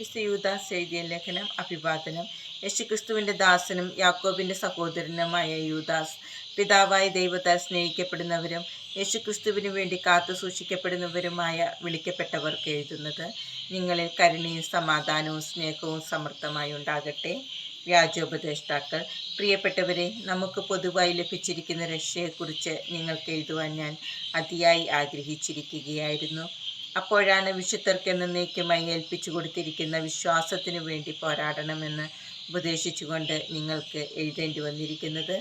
വിശുയൂദാസ് എഴുതിയ ലേഖനം അഭിവാദനം. യേശുക്രിസ്തുവിന്റെ ദാസനും യാക്കോബിന്റെ സഹോദരനുമായ യൂദാസ്. പിതാവായ ദൈവത്താൽ സ്നേഹിക്കപ്പെടുന്നവരും യേശുക്രിസ്തുവിനു വേണ്ടി കാത്തു സൂക്ഷിക്കപ്പെടുന്നവരുമായ വിളിക്കപ്പെട്ടവർക്ക് എഴുതുന്നത് നിങ്ങളിൽ കരുണയും സമാധാനവും സ്നേഹവും സമൃദ്ധമായി ഉണ്ടാകട്ടെ. വ്യാജോപദേഷ്ടാക്കൾ പ്രിയപ്പെട്ടവരെ നമുക്ക് പൊതുവായി ലഭിച്ചിരിക്കുന്ന രക്ഷയെക്കുറിച്ച് നിങ്ങൾക്ക് എഴുതുവാൻ ഞാൻ അതിയായി ആഗ്രഹിച്ചിരിക്കുകയായിരുന്നു. അപ്പോഴാണ് വിശുദ്ധർക്ക് എന്നേക്കുമായി ഏൽപ്പിച്ചു കൊടുത്തിരിക്കുന്ന വിശ്വാസത്തിനു വേണ്ടി പോരാടണമെന്ന് ഉപദേശിച്ചുകൊണ്ട് നിങ്ങൾക്ക് എഴുതേണ്ടി വന്നിരിക്കുന്നത്.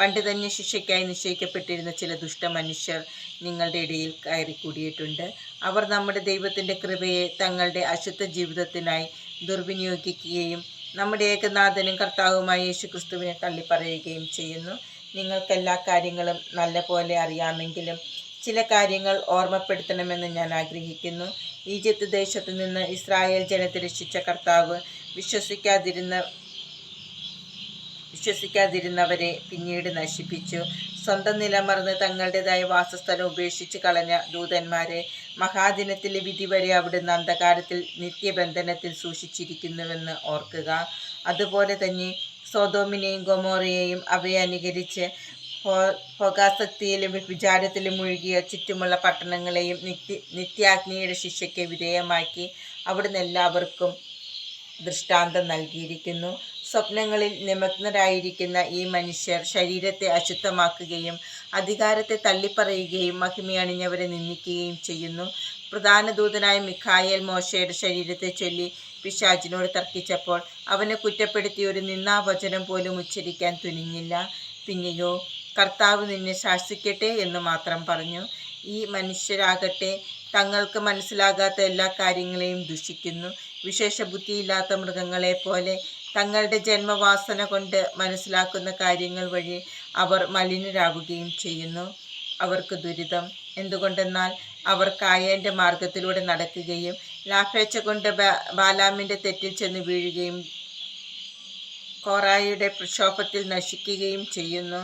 പണ്ട് തന്നെ ശിക്ഷയ്ക്കായി നിശ്ചയിക്കപ്പെട്ടിരുന്ന ചില ദുഷ്ടമനുഷ്യർ നിങ്ങളുടെ ഇടയിൽ കയറി കൂടിയിട്ടുണ്ട് അവർ നമ്മുടെ ദൈവത്തിന്റെ കൃപയെ തങ്ങളുടെ അശുദ്ധ ജീവിതത്തിനായി ദുർവിനിയോഗിക്കുകയും നമ്മുടെ ഏകനാഥനും കർത്താവുമായ യേശു ക്രിസ്തുവിനെ തള്ളിപ്പറയുകയും ചെയ്യുന്നു. നിങ്ങൾക്കെല്ലാ കാര്യങ്ങളും നല്ല പോലെ അറിയാമെങ്കിലും ചില കാര്യങ്ങൾ ഓർമ്മപ്പെടുത്തണമെന്ന് ഞാൻ ആഗ്രഹിക്കുന്നു. ഈജിപ്ത് ദേശത്തു നിന്ന് ഇസ്രായേൽ ജനത്തെ രക്ഷിച്ച കർത്താവ് വിശ്വസിക്കാതിരുന്ന വിശ്വസിക്കാതിരുന്നവരെ പിന്നീട് നശിപ്പിച്ചു. സ്വന്തം നിലമറന്ന് തങ്ങളുടേതായ വാസസ്ഥലം ഉപേക്ഷിച്ച് കളഞ്ഞ ദൂതന്മാരെ മഹാദിനത്തിലെ വിധി വരെ അവിടുന്ന് അന്ധകാരത്തിൽ നിത്യബന്ധനത്തിൽ സൂക്ഷിച്ചിരിക്കുന്നുവെന്ന് ഓർക്കുക. അതുപോലെ തന്നെ സോതോമിനെയും ഗൊമോറയെയും അവയെ അനുകരിച്ച് ഭോഗാസക്തിയിലും വിചാരത്തിലും മുഴുകിയ ചുറ്റുമുള്ള പട്ടണങ്ങളെയും നിത്യ നിത്യാഗ്നിയുടെ ശിക്ഷയ്ക്ക് വിധേയമാക്കി അവിടുന്ന് എല്ലാവർക്കും ദൃഷ്ടാന്തം നൽകിയിരിക്കുന്നു. സ്വപ്നങ്ങളിൽ നിമഗ്നരായിരിക്കുന്ന ഈ മനുഷ്യർ ശരീരത്തെ അശുദ്ധമാക്കുകയും അധികാരത്തെ തള്ളിപ്പറയുകയും മഹിമയണിഞ്ഞവരെ നിന്ദിക്കുകയും ചെയ്യുന്നു. പ്രധാന ദൂതനായ മിഖായൽ മോശയുടെ ശരീരത്തെ ചൊല്ലി പിശാചിനോട് തർക്കിച്ചപ്പോൾ അവനെ കുറ്റപ്പെടുത്തി ഒരു നിന്നാവചനം പോലും ഉച്ചരിക്കാൻ തുനിഞ്ഞില്ല. പിന്നെയോ കർത്താവ് നിന്നെ ശാസിക്കട്ടെ എന്ന് മാത്രം പറഞ്ഞു. ഈ മനുഷ്യരാകട്ടെ തങ്ങൾക്ക് മനസ്സിലാകാത്ത എല്ലാ കാര്യങ്ങളെയും ദുഷിക്കുന്നു. വിശേഷ ബുദ്ധിയില്ലാത്ത മൃഗങ്ങളെ പോലെ തങ്ങളുടെ ജന്മവാസന കൊണ്ട് മനസ്സിലാക്കുന്ന കാര്യങ്ങൾ വഴി അവർ മലിനരാകുകയും ചെയ്യുന്നു. അവർക്ക് ദുരിതം. എന്തുകൊണ്ടെന്നാൽ അവർ കായേന്റെ മാർഗത്തിലൂടെ നടക്കുകയും ലാഭേച്ഛ കൊണ്ട് ബാലാമിന്റെ തെറ്റിൽ ചെന്ന് വീഴുകയും കോറായിയുടെ പ്രക്ഷോഭത്തിൽ നശിക്കുകയും ചെയ്യുന്നു.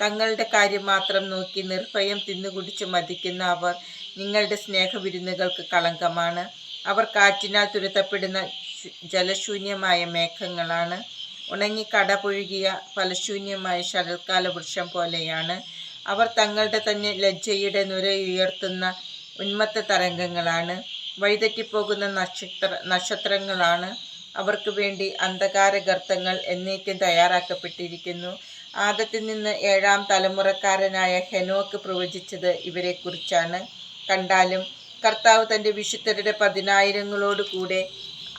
തങ്ങളുടെ കാര്യം മാത്രം നോക്കി നിർഭയം തിന്നുകുടിച്ച് മതിക്കുന്ന അവർ നിങ്ങളുടെ സ്നേഹവിരുന്നുകൾക്ക് കളങ്കമാണ്. അവർ കാറ്റിനാൽ തുരത്തപ്പെടുന്ന ജലശൂന്യമായ മേഘങ്ങളാണ്. ഉണങ്ങി കടപൊഴുകിയ ഫലശൂന്യമായ ശരൽക്കാല വൃക്ഷം പോലെയാണ്. അവർ തങ്ങളുടെ തന്നെ ലജ്ജയുടെ നുര ഉയർത്തുന്ന ഉന്മത്ത തരംഗങ്ങളാണ്. വഴിതെറ്റിപ്പോകുന്ന നക്ഷത്ര നക്ഷത്രങ്ങളാണ്. അവർക്ക് വേണ്ടി അന്ധകാര ഗർത്തങ്ങൾ എന്നേക്കും തയ്യാറാക്കപ്പെട്ടിരിക്കുന്നു. ആദത്തിൽ നിന്ന് ഏഴാം തലമുറക്കാരനായ ഹെനോക്ക് പ്രവചിച്ചത് ഇവരെക്കുറിച്ചാണ്. കണ്ടാലും കർത്താവ് തന്റെ വിശുദ്ധരുടെ പതിനായിരങ്ങളോട് കൂടെ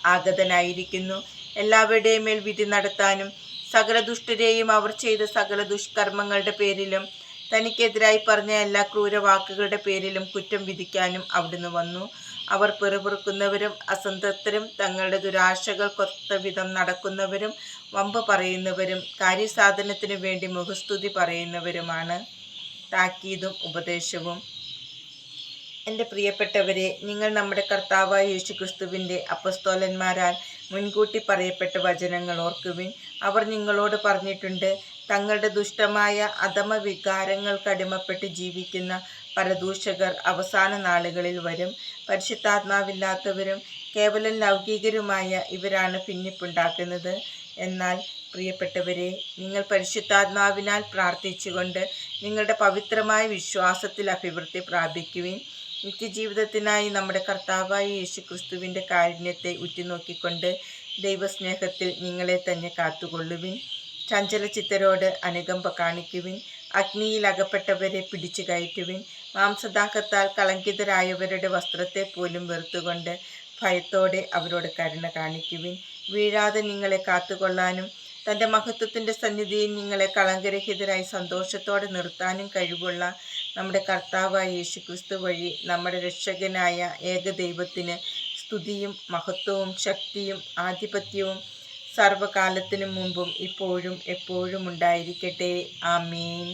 ആഗതനായിരിക്കുന്നു. എല്ലാവരുടെയും മേൽ വിധി നടത്താനും സകല ദുഷ്ടരെയും അവർ ചെയ്ത സകല ദുഷ്കർമ്മങ്ങളുടെ പേരിലും തനിക്കെതിരായി പറഞ്ഞ എല്ലാ ക്രൂര വാക്കുകളുടെ പേരിലും കുറ്റം വിധിക്കാനും അവിടുന്ന് വന്നു. അവർ പെറുപെറുക്കുന്നവരും അസന്തൃപ്തരും തങ്ങളുടെ ദുരാശകൾ കൊത്ത വിധം നടക്കുന്നവരും വമ്പ് പറയുന്നവരും കാര്യസാധനത്തിനു വേണ്ടി മുഖസ്തുതി പറയുന്നവരുമാണ്. താക്കീതും ഉപദേശവും. എന്റെ പ്രിയപ്പെട്ടവരെ നിങ്ങൾ നമ്മുടെ കർത്താവായ യേശുക്രിസ്തുവിന്റെ അപ്പസ്തോലന്മാരാൽ മുൻകൂട്ടി പറയപ്പെട്ട വചനങ്ങൾ ഓർക്കുവിൻ. അവർ നിങ്ങളോട് പറഞ്ഞിട്ടുണ്ട് തങ്ങളുടെ ദുഷ്ടമായ അധമ വികാരങ്ങൾക്കടിമപ്പെട്ട് ജീവിക്കുന്ന പരദൂഷകർ അവസാന നാളുകളിൽ വരും. പരിശുദ്ധാത്മാവില്ലാത്തവരും കേവലം ലൗകികരുമായ ഇവരാണ് ഭിന്നിപ്പുണ്ടാക്കുന്നത് എന്നാൽ പ്രിയപ്പെട്ടവരെ നിങ്ങൾ പരിശുദ്ധാത്മാവിനാൽ പ്രാർത്ഥിച്ചുകൊണ്ട് നിങ്ങളുടെ പവിത്രമായ വിശ്വാസത്തിൽ അഭിവൃദ്ധി പ്രാപിക്കുവിൻ. നിത്യജീവിതത്തിനായി നമ്മുടെ കർത്താവായ യേശു ക്രിസ്തുവിന്റെ കാരുണ്യത്തെ ഉറ്റുനോക്കിക്കൊണ്ട് ദൈവസ്നേഹത്തിൽ നിങ്ങളെ തന്നെ കാത്തുകൊള്ളുവിൻ. ചഞ്ചലചിത്തരോട് അനുകമ്പ കാണിക്കുവിൻ. അഗ്നിയിൽ അകപ്പെട്ടവരെ പിടിച്ചു കയറ്റുവിൻ. മാംസദാഹത്താൽ കളങ്കിതരായവരുടെ വസ്ത്രത്തെ പോലും വെറുത്തുകൊണ്ട് ഭയത്തോടെ അവരോട് കരുണ കാണിക്കുവിൻ. വീഴാതെ നിങ്ങളെ കാത്തുകൊള്ളാനും തന്റെ മഹത്വത്തിന്റെ സന്നിധിയിൽ നിങ്ങളെ കളങ്കരഹിതരായി സന്തോഷത്തോടെ നിർത്താനും കഴിവുള്ള നമ്മുടെ കർത്താവായ യേശു ക്രിസ്തു വഴി നമ്മുടെ രക്ഷകനായ ഏകദൈവത്തിന് സ്തുതിയും മഹത്വവും ശക്തിയും ആധിപത്യവും സർവകാലത്തിനു മുമ്പും ഇപ്പോഴും എപ്പോഴും ഉണ്ടായിരിക്കട്ടെ. ആമീൻ.